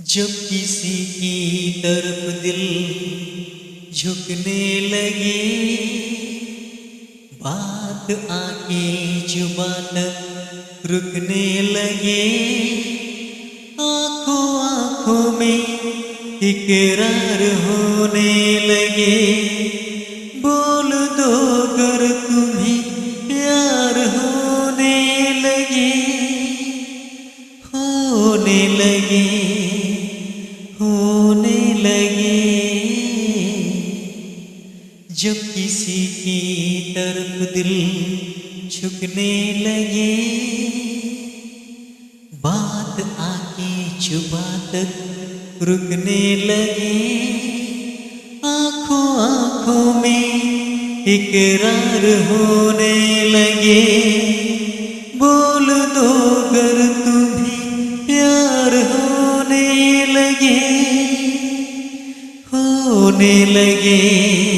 जब किसी की तरफ़ दिल झुकने लगे, बात आके जुबा तक रुकने लगे। आँखों आँखों में इकरार होने लगे। बोल दो कर तुम्हें प्यार होने लगे होने लगे। की तरफ़ दिल झुकने लगे। बात आके चुबा तक रुकने लगे। आँखों आँखों में इकरार होने लगे। बोल दो गर तुम्हें प्यार होने लगे। होने लगे।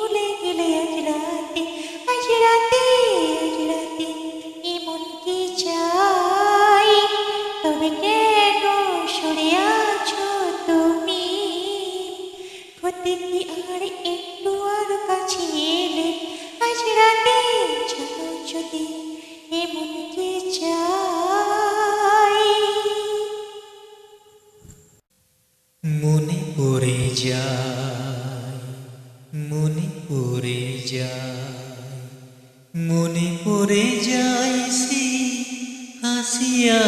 ভুলে গেলে আজ রাতে আজ রাতে আজ রাতে এমন কি চাই? তবে কেন সরে আছো তুমি? হতে কি আর একটু আর কাছে এলে, আজ রাতে চলো যদি এমন কি চাই? মনে পড়ে যায় মনে পড়ে যায় সে হাসিয়া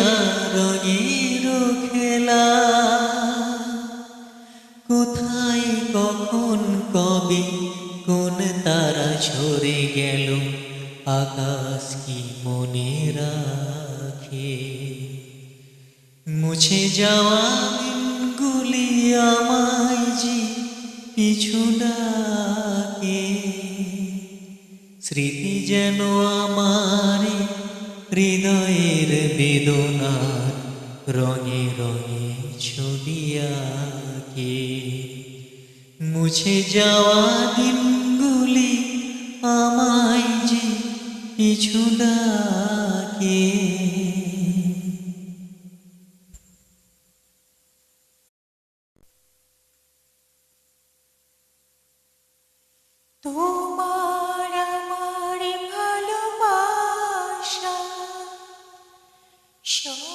রঙের খেলা। কোথায়, কখন, কবে, কোন তারা ঝরে গেল, আকাশ কি মনে রাখে? মুছে যাওয়া দিনগুলি আমায় যে পিছু ডাকে স্মৃতি যেন আমার হৃদয়ের বেদনার রঙে রঙে ছবি আঁকে। মুছে যাওয়া দিনগুলি আমায় যে পিছু ডাকে। তোমার